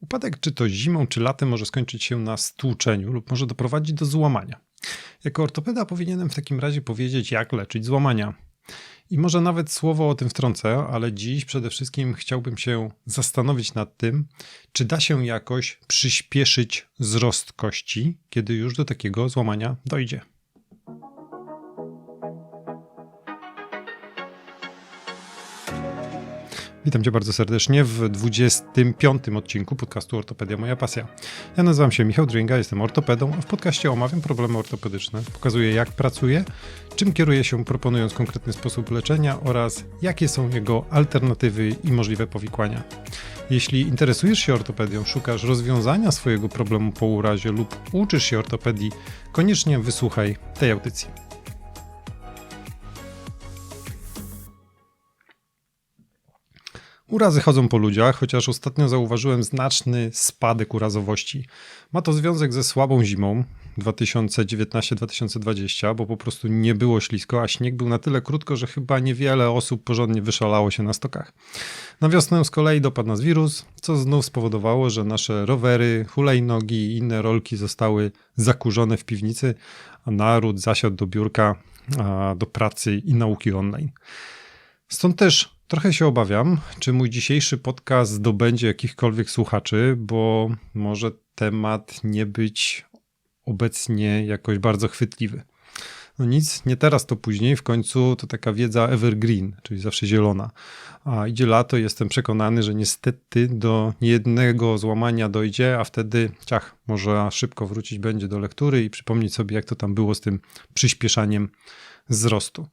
Upadek czy to zimą, czy latem może skończyć się na stłuczeniu lub może doprowadzić do złamania. Jako ortopeda powinienem w takim razie powiedzieć, jak leczyć złamania. I może nawet słowo o tym wtrącę, ale dziś przede wszystkim chciałbym się zastanowić nad tym, czy da się jakoś przyspieszyć wzrost kości, kiedy już do takiego złamania dojdzie. Witam Cię bardzo serdecznie w 25. odcinku podcastu Ortopedia Moja Pasja. Ja nazywam się Michał Dringa, jestem ortopedą, a w podcaście omawiam problemy ortopedyczne, pokazuję jak pracuję, czym kieruję się proponując konkretny sposób leczenia oraz jakie są jego alternatywy i możliwe powikłania. Jeśli interesujesz się ortopedią, szukasz rozwiązania swojego problemu po urazie lub uczysz się ortopedii, koniecznie wysłuchaj tej audycji. Urazy chodzą po ludziach, chociaż ostatnio zauważyłem znaczny spadek urazowości. Ma to związek ze słabą zimą 2019-2020, bo po prostu nie było ślisko, a śnieg był na tyle krótko, że chyba niewiele osób porządnie wyszalało się na stokach. Na wiosnę z kolei dopadł nas wirus, co znów spowodowało, że nasze rowery, hulajnogi i inne rolki zostały zakurzone w piwnicy, a naród zasiadł do biurka, do pracy i nauki online. Stąd też Trochę się obawiam, czy mój dzisiejszy podcast zdobędzie jakichkolwiek słuchaczy, bo może temat nie być obecnie jakoś bardzo chwytliwy. No nic, nie teraz, to później. W końcu to taka wiedza evergreen, czyli zawsze zielona. A idzie lato, jestem przekonany, że niestety do niejednego złamania dojdzie, a wtedy ciach, może szybko wrócić będzie do lektury i przypomnieć sobie, jak to tam było z tym przyspieszaniem wzrostu.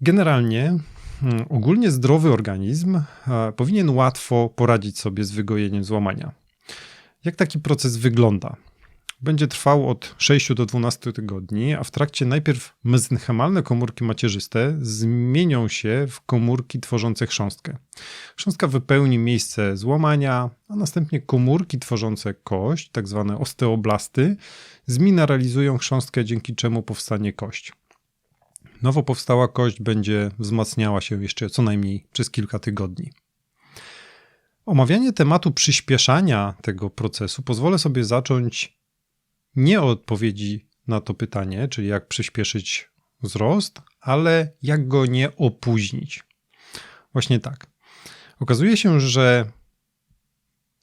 Generalnie ogólnie zdrowy organizm e, powinien łatwo poradzić sobie z wygojeniem złamania. Jak taki proces wygląda? Będzie trwał od 6 do 12 tygodni, a w trakcie najpierw mezenchemalne komórki macierzyste zmienią się w komórki tworzące chrząstkę. Chrząstka wypełni miejsce złamania, a następnie komórki tworzące kość, tak zwane osteoblasty, zmineralizują chrząstkę, dzięki czemu powstanie kość. Nowo powstała kość będzie wzmacniała się jeszcze co najmniej przez kilka tygodni. Omawianie tematu przyspieszania tego procesu pozwolę sobie zacząć nie od odpowiedzi na to pytanie, czyli jak przyspieszyć wzrost, ale jak go nie opóźnić. Właśnie tak. Okazuje się, że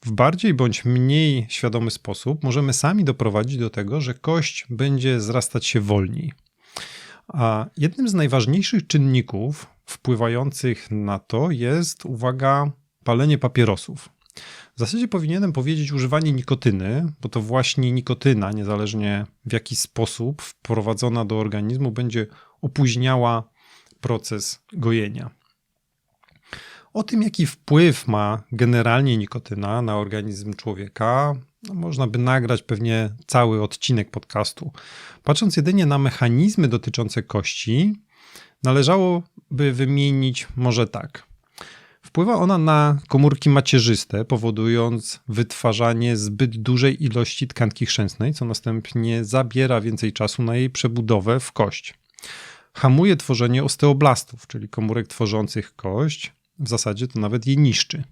w bardziej bądź mniej świadomy sposób możemy sami doprowadzić do tego, że kość będzie zrastać się wolniej. A jednym z najważniejszych czynników wpływających na to jest, uwaga, palenie papierosów. W zasadzie powinienem powiedzieć używanie nikotyny, bo to właśnie nikotyna, niezależnie w jaki sposób wprowadzona do organizmu, będzie opóźniała proces gojenia. O tym, jaki wpływ ma generalnie nikotyna na organizm człowieka, no, można by nagrać pewnie cały odcinek podcastu. Patrząc jedynie na mechanizmy dotyczące kości, należałoby wymienić może tak. Wpływa ona na komórki macierzyste, powodując wytwarzanie zbyt dużej ilości tkanki chrzęsnej, co następnie zabiera więcej czasu na jej przebudowę w kość. Hamuje tworzenie osteoblastów, czyli komórek tworzących kość, w zasadzie to nawet je niszczy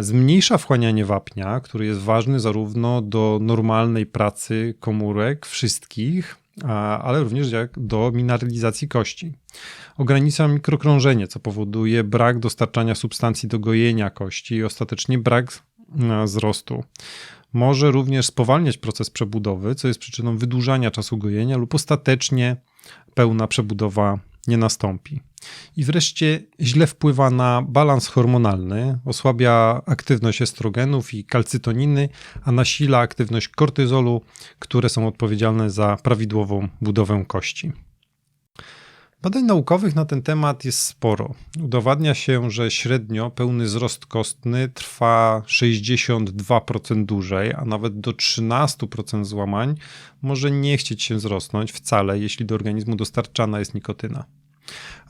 zmniejsza wchłanianie wapnia, który jest ważny zarówno do normalnej pracy komórek wszystkich, ale również do mineralizacji kości. Ogranicza mikrokrążenie, co powoduje brak dostarczania substancji do gojenia kości i ostatecznie brak wzrostu. Może również spowalniać proces przebudowy, co jest przyczyną wydłużania czasu gojenia lub ostatecznie pełna przebudowa nie nastąpi. I wreszcie źle wpływa na balans hormonalny, osłabia aktywność estrogenów i kalcytoniny, a nasila aktywność kortyzolu, które są odpowiedzialne za prawidłową budowę kości. Badań naukowych na ten temat jest sporo. Udowadnia się, że średnio pełny wzrost kostny trwa 62% dłużej, a nawet do 13% złamań może nie chcieć się wzrosnąć wcale, jeśli do organizmu dostarczana jest nikotyna.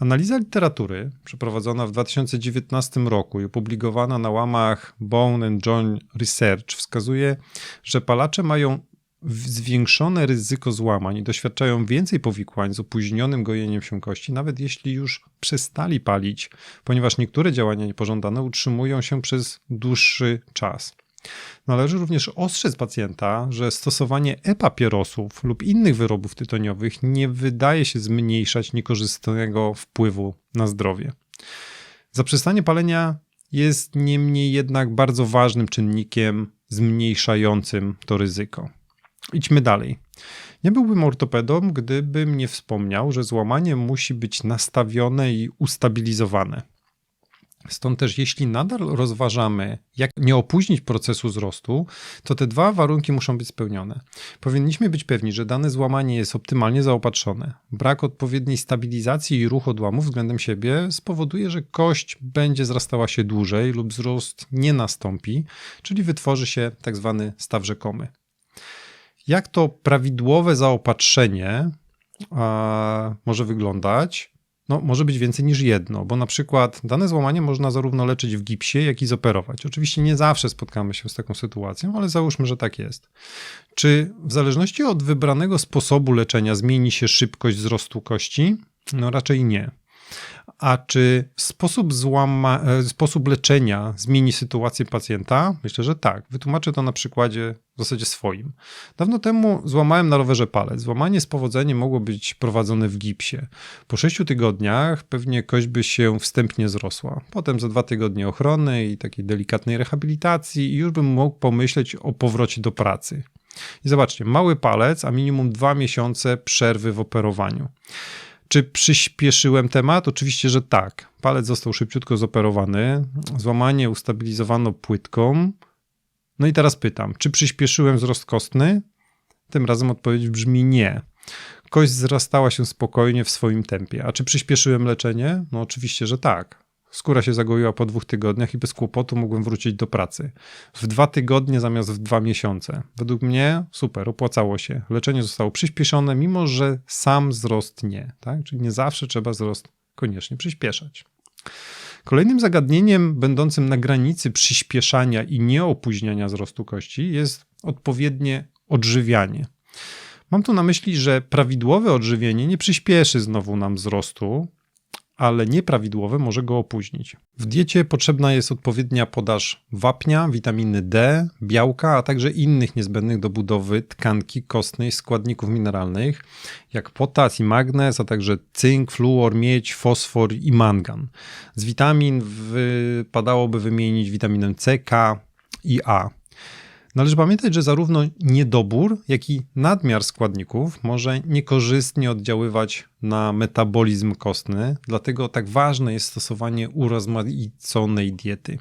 Analiza literatury przeprowadzona w 2019 roku i opublikowana na łamach Bone and Joint Research wskazuje, że palacze mają zwiększone ryzyko złamań doświadczają więcej powikłań z opóźnionym gojeniem się kości, nawet jeśli już przestali palić, ponieważ niektóre działania niepożądane utrzymują się przez dłuższy czas. Należy również ostrzec pacjenta, że stosowanie e-papierosów lub innych wyrobów tytoniowych nie wydaje się zmniejszać niekorzystnego wpływu na zdrowie. Zaprzestanie palenia jest niemniej jednak bardzo ważnym czynnikiem zmniejszającym to ryzyko. Idźmy dalej. Nie byłbym ortopedą, gdybym nie wspomniał, że złamanie musi być nastawione i ustabilizowane. Stąd też, jeśli nadal rozważamy, jak nie opóźnić procesu wzrostu, to te dwa warunki muszą być spełnione. Powinniśmy być pewni, że dane złamanie jest optymalnie zaopatrzone. Brak odpowiedniej stabilizacji i ruchu odłamu względem siebie spowoduje, że kość będzie zrastała się dłużej lub wzrost nie nastąpi, czyli wytworzy się tak zwany staw rzekomy. Jak to prawidłowe zaopatrzenie a, może wyglądać? No, może być więcej niż jedno, bo na przykład dane złamanie można zarówno leczyć w gipsie, jak i zoperować. Oczywiście nie zawsze spotkamy się z taką sytuacją, ale załóżmy, że tak jest. Czy w zależności od wybranego sposobu leczenia zmieni się szybkość wzrostu kości? No raczej nie. A czy sposób, złama, e, sposób leczenia zmieni sytuację pacjenta? Myślę, że tak. Wytłumaczę to na przykładzie w zasadzie swoim. Dawno temu złamałem na rowerze palec. Złamanie z powodzeniem mogło być prowadzone w gipsie. Po sześciu tygodniach pewnie kość by się wstępnie zrosła. Potem za dwa tygodnie ochrony i takiej delikatnej rehabilitacji i już bym mógł pomyśleć o powrocie do pracy. I zobaczcie, mały palec, a minimum dwa miesiące przerwy w operowaniu. Czy przyspieszyłem temat? Oczywiście, że tak. Palec został szybciutko zoperowany, złamanie ustabilizowano płytką. No i teraz pytam, czy przyspieszyłem wzrost kostny? Tym razem odpowiedź brzmi nie. Kość wzrastała się spokojnie w swoim tempie. A czy przyspieszyłem leczenie? No oczywiście, że tak. Skóra się zagoiła po dwóch tygodniach i bez kłopotu mogłem wrócić do pracy. W dwa tygodnie zamiast w dwa miesiące. Według mnie super, opłacało się. Leczenie zostało przyspieszone, mimo że sam wzrost nie. Tak? Czyli nie zawsze trzeba wzrost koniecznie przyspieszać. Kolejnym zagadnieniem będącym na granicy przyspieszania i nieopóźniania wzrostu kości jest odpowiednie odżywianie. Mam tu na myśli, że prawidłowe odżywienie nie przyspieszy znowu nam wzrostu, ale nieprawidłowe może go opóźnić. W diecie potrzebna jest odpowiednia podaż wapnia, witaminy D, białka, a także innych niezbędnych do budowy tkanki kostnej składników mineralnych, jak potas i magnez, a także cynk, fluor, miedź, fosfor i mangan. Z witamin wypadałoby wymienić witaminę C, K i A. Należy pamiętać, że zarówno niedobór, jak i nadmiar składników może niekorzystnie oddziaływać na metabolizm kostny, dlatego tak ważne jest stosowanie urozmaiconej diety.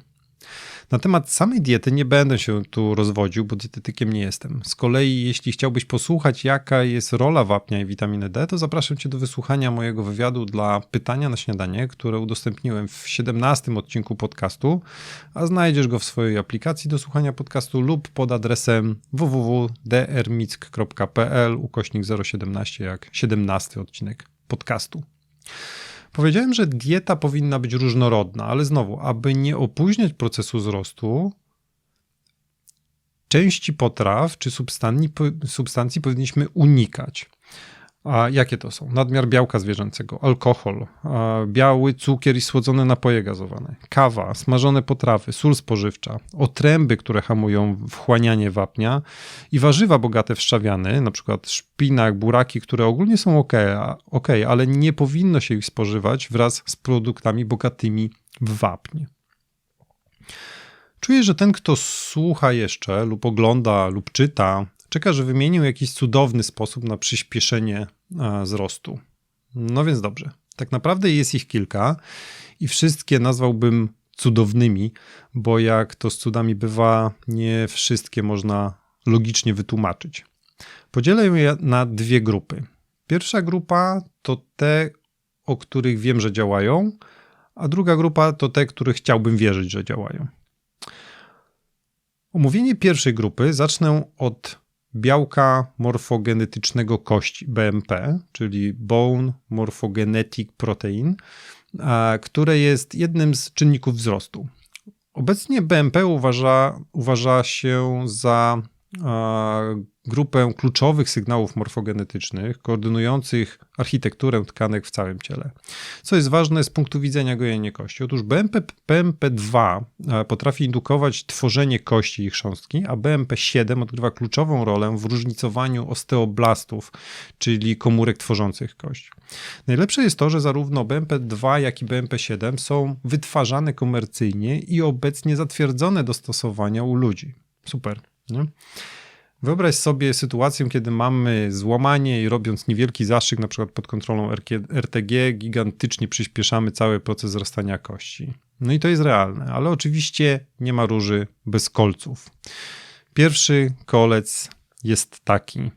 Na temat samej diety nie będę się tu rozwodził, bo dietetykiem nie jestem. Z kolei, jeśli chciałbyś posłuchać, jaka jest rola wapnia i witaminy D, to zapraszam Cię do wysłuchania mojego wywiadu dla pytania na śniadanie, które udostępniłem w 17 odcinku podcastu, a znajdziesz go w swojej aplikacji do słuchania podcastu lub pod adresem www.drmick.pl ukośnik 017 jak 17 odcinek podcastu. Powiedziałem, że dieta powinna być różnorodna, ale znowu, aby nie opóźniać procesu wzrostu, części potraw czy substancji, substancji powinniśmy unikać. A jakie to są? Nadmiar białka zwierzęcego, alkohol, biały cukier i słodzone napoje gazowane, kawa, smażone potrawy, sól spożywcza, otręby, które hamują wchłanianie wapnia i warzywa bogate w szczawiany, np. szpinak, buraki, które ogólnie są ok, ok, ale nie powinno się ich spożywać wraz z produktami bogatymi w wapnie. Czuję, że ten, kto słucha jeszcze lub ogląda lub czyta czeka, że wymienił jakiś cudowny sposób na przyspieszenie wzrostu. No więc dobrze. Tak naprawdę jest ich kilka i wszystkie nazwałbym cudownymi, bo jak to z cudami bywa, nie wszystkie można logicznie wytłumaczyć. Podzielę je na dwie grupy. Pierwsza grupa to te, o których wiem, że działają, a druga grupa to te, których chciałbym wierzyć, że działają. Omówienie pierwszej grupy zacznę od białka morfogenetycznego kości, BMP, czyli Bone Morphogenetic Protein, które jest jednym z czynników wzrostu. Obecnie BMP uważa, uważa się za grupę kluczowych sygnałów morfogenetycznych koordynujących architekturę tkanek w całym ciele. Co jest ważne z punktu widzenia gojenia kości? Otóż BMP, BMP2 e, potrafi indukować tworzenie kości i chrząstki, a BMP7 odgrywa kluczową rolę w różnicowaniu osteoblastów, czyli komórek tworzących kość. Najlepsze jest to, że zarówno BMP2, jak i BMP7 są wytwarzane komercyjnie i obecnie zatwierdzone do stosowania u ludzi. Super. Nie? Wyobraź sobie sytuację, kiedy mamy złamanie i robiąc niewielki zastrzyk, na przykład pod kontrolą RTG, gigantycznie przyspieszamy cały proces wzrastania kości. No i to jest realne, ale oczywiście nie ma róży bez kolców. Pierwszy kolec jest taki,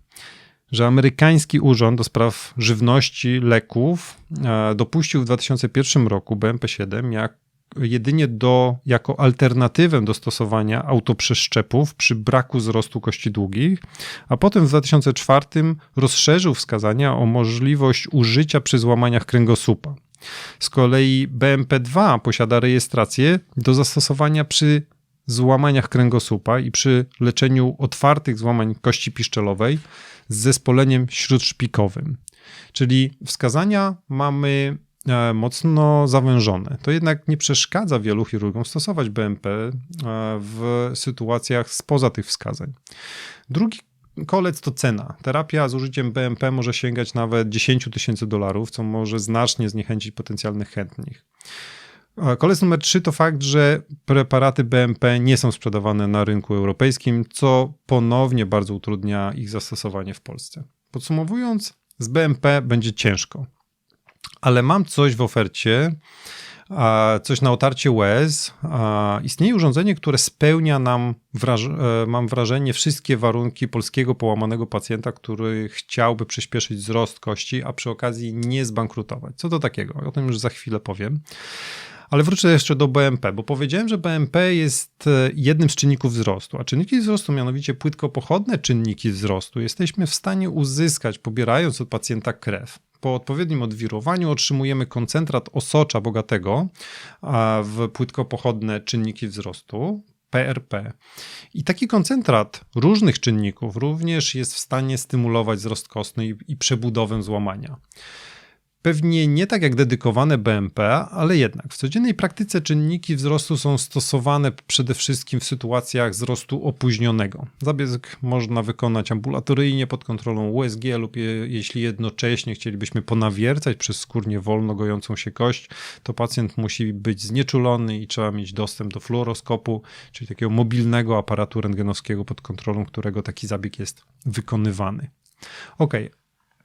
że amerykański urząd do spraw żywności, leków e, dopuścił w 2001 roku BMP-7 jak jedynie do, jako alternatywę do stosowania autoprzeszczepów przy braku wzrostu kości długich, a potem w 2004 rozszerzył wskazania o możliwość użycia przy złamaniach kręgosłupa. Z kolei BMP2 posiada rejestrację do zastosowania przy złamaniach kręgosłupa i przy leczeniu otwartych złamań kości piszczelowej z zespoleniem śródszpikowym. Czyli wskazania mamy mocno zawężone. To jednak nie przeszkadza wielu chirurgom stosować BMP e, w sytuacjach spoza tych wskazań. Drugi kolec to cena. Terapia z użyciem BMP może sięgać nawet 10 tysięcy dolarów, co może znacznie zniechęcić potencjalnych chętnych. E, kolec numer 3 to fakt, że preparaty BMP nie są sprzedawane na rynku europejskim, co ponownie bardzo utrudnia ich zastosowanie w Polsce. Podsumowując, z BMP będzie ciężko ale mam coś w ofercie, coś na otarcie łez. Istnieje urządzenie, które spełnia nam, wraż e, mam wrażenie, wszystkie warunki polskiego połamanego pacjenta, który chciałby przyspieszyć wzrost kości, a przy okazji nie zbankrutować. Co to takiego? O tym już za chwilę powiem. Ale wrócę jeszcze do BMP, bo powiedziałem, że BMP jest e, jednym z czynników wzrostu, a czynniki wzrostu, mianowicie płytkopochodne czynniki wzrostu, jesteśmy w stanie uzyskać, pobierając od pacjenta krew po odpowiednim odwirowaniu otrzymujemy koncentrat osocza bogatego w płytkopochodne czynniki wzrostu, PRP. I taki koncentrat różnych czynników również jest w stanie stymulować wzrost kostny i, i przebudowę złamania. Pewnie nie tak jak dedykowane BMP, ale jednak w codziennej praktyce czynniki wzrostu są stosowane przede wszystkim w sytuacjach wzrostu opóźnionego. Zabieg można wykonać ambulatoryjnie pod kontrolą USG lub je, jeśli jednocześnie chcielibyśmy ponawiercać przez skórnie wolno gojącą się kość, to pacjent musi być znieczulony i trzeba mieć dostęp do fluoroskopu, czyli takiego mobilnego aparatu rentgenowskiego pod kontrolą którego taki zabieg jest wykonywany. Ok,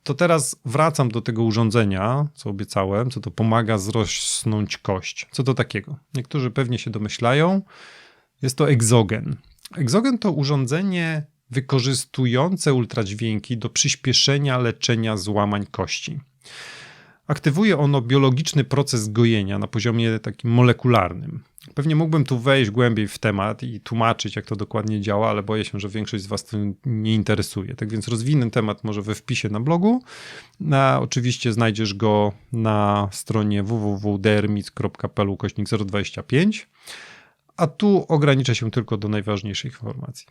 to teraz wracam do tego urządzenia, co obiecałem, co to pomaga zrosnąć kość. Co to takiego? Niektórzy pewnie się domyślają. Jest to egzogen. Egzogen to urządzenie wykorzystujące ultradźwięki do przyspieszenia leczenia złamań kości. Aktywuje ono biologiczny proces gojenia na poziomie takim molekularnym. Pewnie mógłbym tu wejść głębiej w temat i tłumaczyć, jak to dokładnie działa, ale boję się, że większość z Was to nie interesuje. Tak więc rozwinę temat może we wpisie na blogu. A oczywiście znajdziesz go na stronie www.dermit.pl kośnik 025. A tu ograniczę się tylko do najważniejszych informacji.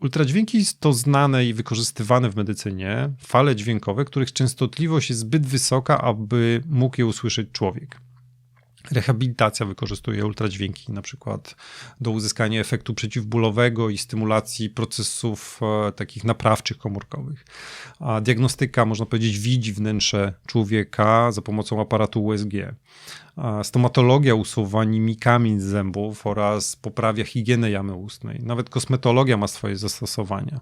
Ultradźwięki to znane i wykorzystywane w medycynie fale dźwiękowe, których częstotliwość jest zbyt wysoka, aby mógł je usłyszeć człowiek. Rehabilitacja wykorzystuje ultradźwięki na przykład do uzyskania efektu przeciwbólowego i stymulacji procesów e, takich naprawczych komórkowych. A diagnostyka, można powiedzieć, widzi wnętrze człowieka za pomocą aparatu USG. A stomatologia usuwa nimikami z zębów oraz poprawia higienę jamy ustnej. Nawet kosmetologia ma swoje zastosowania.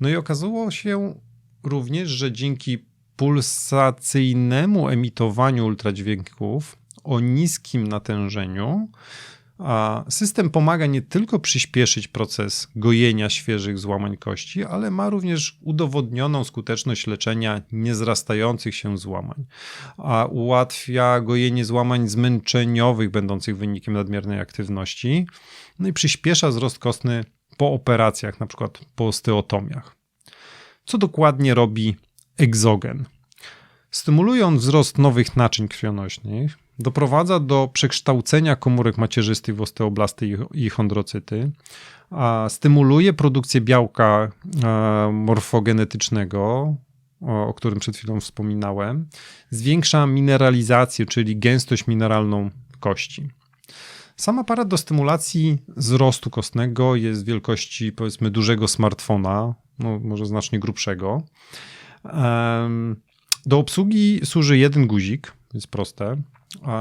No i okazało się również, że dzięki pulsacyjnemu emitowaniu ultradźwięków o niskim natężeniu, system pomaga nie tylko przyspieszyć proces gojenia świeżych złamań kości, ale ma również udowodnioną skuteczność leczenia niezrastających się złamań, a ułatwia gojenie złamań zmęczeniowych będących wynikiem nadmiernej aktywności, no i przyspiesza wzrost kostny po operacjach, przykład po osteotomiach. Co dokładnie robi egzogen? Stymulując wzrost nowych naczyń krwionośnych, doprowadza do przekształcenia komórek macierzystych w osteoblasty i chondrocyty, a stymuluje produkcję białka e, morfogenetycznego, o którym przed chwilą wspominałem, zwiększa mineralizację, czyli gęstość mineralną kości. Sam aparat do stymulacji wzrostu kostnego jest wielkości powiedzmy dużego smartfona, no może znacznie grubszego. Do obsługi służy jeden guzik, jest proste.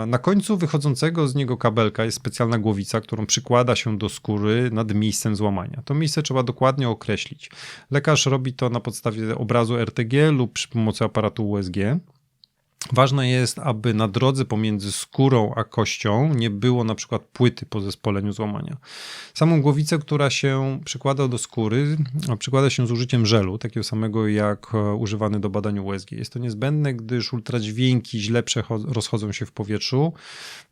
Na końcu wychodzącego z niego kabelka jest specjalna głowica, którą przykłada się do skóry nad miejscem złamania. To miejsce trzeba dokładnie określić. Lekarz robi to na podstawie obrazu RTG lub przy pomocy aparatu USG. Ważne jest, aby na drodze pomiędzy skórą a kością nie było na przykład płyty po zespoleniu złamania. Samą głowicę, która się przykłada do skóry, przykłada się z użyciem żelu, takiego samego jak e, używany do badania USG. Jest to niezbędne, gdyż ultradźwięki źle rozchodzą się w powietrzu,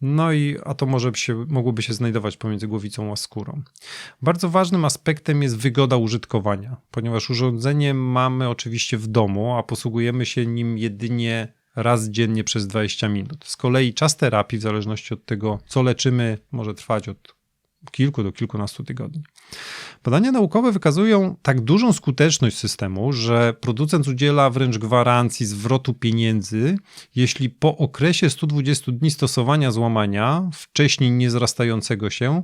no i a to może się, mogłoby się znajdować pomiędzy głowicą a skórą. Bardzo ważnym aspektem jest wygoda użytkowania, ponieważ urządzenie mamy oczywiście w domu, a posługujemy się nim jedynie raz dziennie przez 20 minut. Z kolei czas terapii, w zależności od tego, co leczymy, może trwać od kilku do kilkunastu tygodni. Badania naukowe wykazują tak dużą skuteczność systemu, że producent udziela wręcz gwarancji zwrotu pieniędzy, jeśli po okresie 120 dni stosowania złamania, wcześniej niezrastającego się,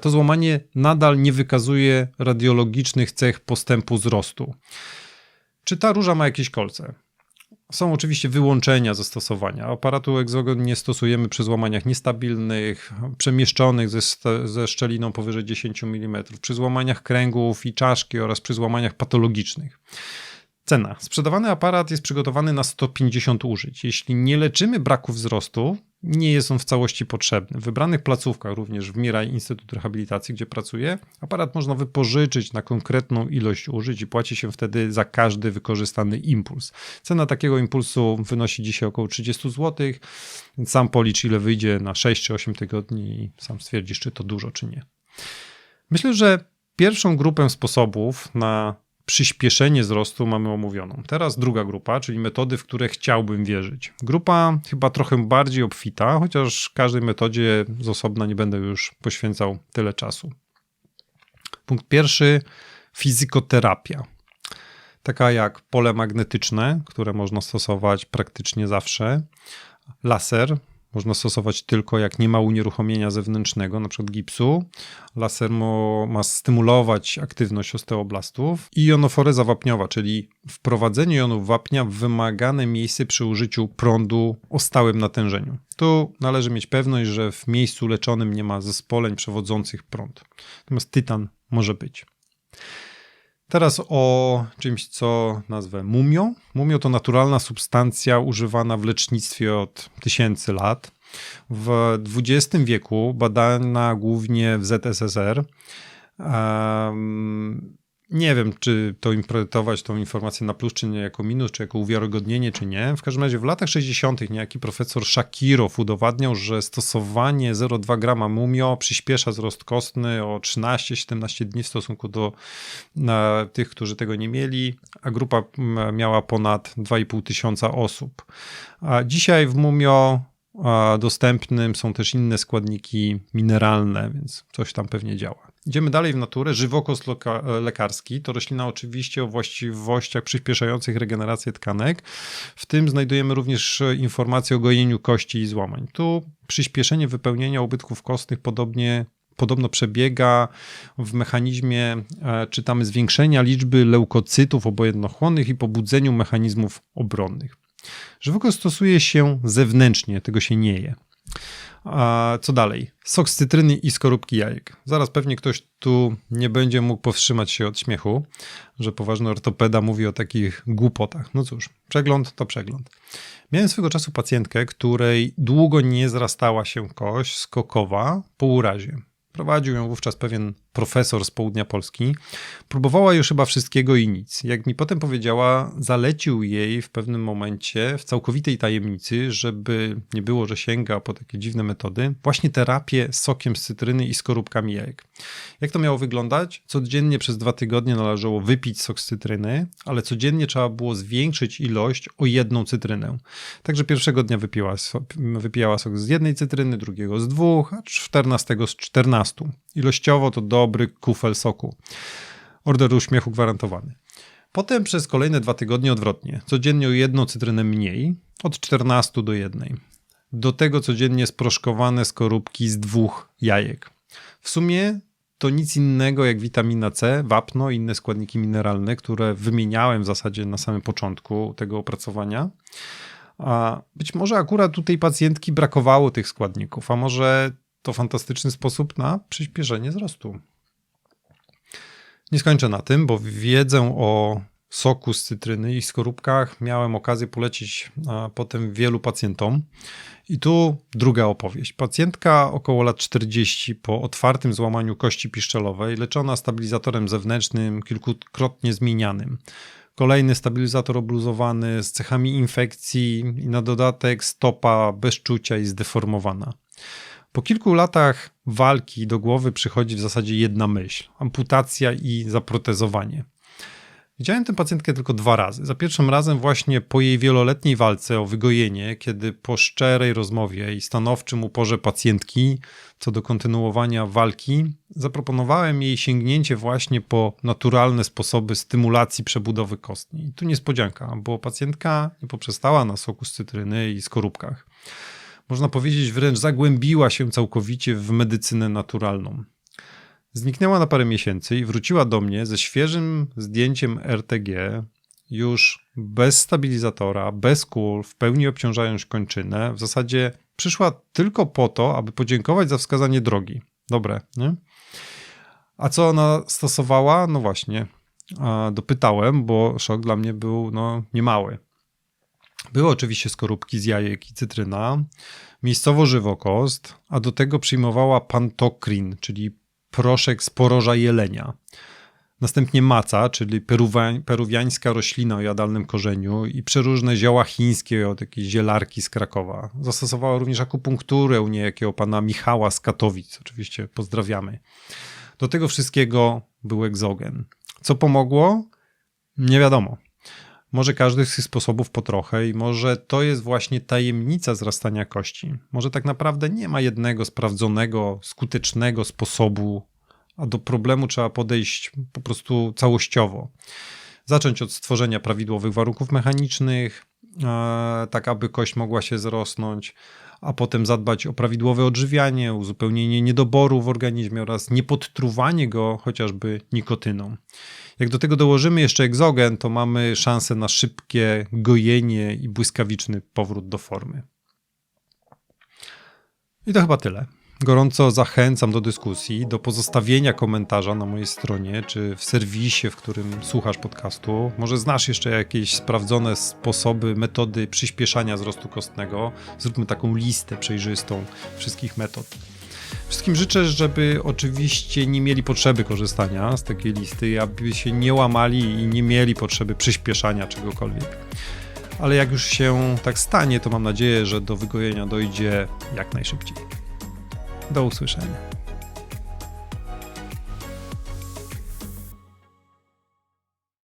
to złamanie nadal nie wykazuje radiologicznych cech postępu wzrostu. Czy ta róża ma jakieś kolce? Są oczywiście wyłączenia zastosowania. Aparatu Exogon nie stosujemy przy złamaniach niestabilnych, przemieszczonych ze, ze szczeliną powyżej 10 mm, przy złamaniach kręgów i czaszki oraz przy złamaniach patologicznych. Cena. Sprzedawany aparat jest przygotowany na 150 użyć. Jeśli nie leczymy braku wzrostu, nie jest on w całości potrzebny. W wybranych placówkach, również w Miraj Instytut Rehabilitacji, gdzie pracuję, aparat można wypożyczyć na konkretną ilość użyć i płaci się wtedy za każdy wykorzystany impuls. Cena takiego impulsu wynosi dzisiaj około 30 zł, sam policz ile wyjdzie na 6 czy 8 tygodni i sam stwierdzisz, czy to dużo, czy nie. Myślę, że pierwszą grupę sposobów na przyspieszenie wzrostu mamy omówioną. Teraz druga grupa, czyli metody, w które chciałbym wierzyć. Grupa chyba trochę bardziej obfita, chociaż każdej metodzie z osobna nie będę już poświęcał tyle czasu. Punkt pierwszy fizykoterapia. Taka jak pole magnetyczne, które można stosować praktycznie zawsze, laser, można stosować tylko jak nie ma unieruchomienia zewnętrznego, przykład gipsu. Laser ma stymulować aktywność osteoblastów i jonoforeza wapniowa, czyli wprowadzenie jonów wapnia w wymagane miejsce przy użyciu prądu o stałym natężeniu. Tu należy mieć pewność, że w miejscu leczonym nie ma zespoleń przewodzących prąd. Natomiast tytan może być. Teraz o czymś, co nazwę mumią. Mumio to naturalna substancja używana w lecznictwie od tysięcy lat. W XX wieku badana głównie w ZSSR. Nie wiem, czy to interpretować tą informację na plus, czy nie jako minus, czy jako uwiarygodnienie, czy nie. W każdym razie w latach 60. niejaki profesor Shakirow udowadniał, że stosowanie 0,2 grama mumio przyspiesza wzrost kostny o 13-17 dni w stosunku do tych, którzy tego nie mieli, a grupa miała ponad 2,5 tysiąca osób. A dzisiaj w mumio dostępnym są też inne składniki mineralne, więc coś tam pewnie działa. Idziemy dalej w naturę. Żywokos lekarski to roślina oczywiście o właściwościach przyspieszających regenerację tkanek. W tym znajdujemy również informacje o gojeniu kości i złamań. Tu przyspieszenie wypełnienia ubytków kostnych podobnie podobno przebiega w mechanizmie, e, czytamy, zwiększenia liczby leukocytów obojętnochłonnych i pobudzeniu mechanizmów obronnych. Żywoko stosuje się zewnętrznie, tego się nie je. A co dalej? Sok z cytryny i skorupki jajek. Zaraz pewnie ktoś tu nie będzie mógł powstrzymać się od śmiechu, że poważny ortopeda mówi o takich głupotach. No cóż, przegląd to przegląd. Miałem swego czasu pacjentkę, której długo nie zrastała się kość skokowa po urazie. Prowadził ją wówczas pewien profesor z południa Polski. Próbowała już chyba wszystkiego i nic. Jak mi potem powiedziała, zalecił jej w pewnym momencie, w całkowitej tajemnicy, żeby nie było, że sięga po takie dziwne metody, właśnie terapię sokiem z cytryny i skorupkami jajek. Jak to miało wyglądać? Codziennie przez dwa tygodnie należało wypić sok z cytryny, ale codziennie trzeba było zwiększyć ilość o jedną cytrynę. Także pierwszego dnia wypiła, wypijała sok z jednej cytryny, drugiego z dwóch, a czternastego z czternastu. Ilościowo to dobry kufel soku. Order uśmiechu gwarantowany. Potem przez kolejne dwa tygodnie odwrotnie. Codziennie o jedną cytrynę mniej, od 14 do jednej. Do tego codziennie sproszkowane skorupki z dwóch jajek. W sumie to nic innego jak witamina C, wapno i inne składniki mineralne, które wymieniałem w zasadzie na samym początku tego opracowania. A być może akurat u tej pacjentki brakowało tych składników, a może to fantastyczny sposób na przyspieszenie wzrostu. Nie skończę na tym, bo wiedzę o soku z cytryny i skorupkach miałem okazję polecić potem wielu pacjentom. I tu druga opowieść. Pacjentka około lat 40 po otwartym złamaniu kości piszczelowej, leczona stabilizatorem zewnętrznym kilkukrotnie zmienianym. Kolejny stabilizator obluzowany z cechami infekcji i na dodatek stopa bez czucia i zdeformowana. Po kilku latach walki do głowy przychodzi w zasadzie jedna myśl: amputacja i zaprotezowanie. Widziałem tę pacjentkę tylko dwa razy. Za pierwszym razem właśnie po jej wieloletniej walce o wygojenie, kiedy po szczerej rozmowie i stanowczym uporze pacjentki co do kontynuowania walki, zaproponowałem jej sięgnięcie właśnie po naturalne sposoby stymulacji przebudowy kostni. Tu niespodzianka, bo pacjentka nie poprzestała na soku z cytryny i skorupkach można powiedzieć, wręcz zagłębiła się całkowicie w medycynę naturalną. Zniknęła na parę miesięcy i wróciła do mnie ze świeżym zdjęciem RTG, już bez stabilizatora, bez kul, w pełni obciążając kończynę. W zasadzie przyszła tylko po to, aby podziękować za wskazanie drogi. Dobre, nie? A co ona stosowała? No właśnie, dopytałem, bo szok dla mnie był no, niemały. Były oczywiście skorupki z jajek i cytryna, miejscowo żywokost, a do tego przyjmowała pantokrin, czyli proszek z poroża jelenia. Następnie maca, czyli peruwiańska roślina o jadalnym korzeniu i przeróżne zioła chińskie od jakiejś zielarki z Krakowa. Zastosowała również akupunkturę u niejakiego pana Michała z Katowic. Oczywiście pozdrawiamy. Do tego wszystkiego był egzogen. Co pomogło? Nie wiadomo. Może każdy z tych sposobów po trochę i może to jest właśnie tajemnica zrastania kości. Może tak naprawdę nie ma jednego sprawdzonego, skutecznego sposobu, a do problemu trzeba podejść po prostu całościowo. Zacząć od stworzenia prawidłowych warunków mechanicznych, tak aby kość mogła się zrosnąć, a potem zadbać o prawidłowe odżywianie, uzupełnienie niedoboru w organizmie oraz niepodtruwanie go chociażby nikotyną. Jak do tego dołożymy jeszcze egzogen, to mamy szansę na szybkie gojenie i błyskawiczny powrót do formy. I to chyba tyle. Gorąco zachęcam do dyskusji, do pozostawienia komentarza na mojej stronie czy w serwisie, w którym słuchasz podcastu. Może znasz jeszcze jakieś sprawdzone sposoby, metody przyspieszania wzrostu kostnego. Zróbmy taką listę przejrzystą wszystkich metod. Wszystkim życzę, żeby oczywiście nie mieli potrzeby korzystania z takiej listy, aby się nie łamali i nie mieli potrzeby przyspieszania czegokolwiek. Ale jak już się tak stanie, to mam nadzieję, że do wygojenia dojdzie jak najszybciej. Do usłyszenia.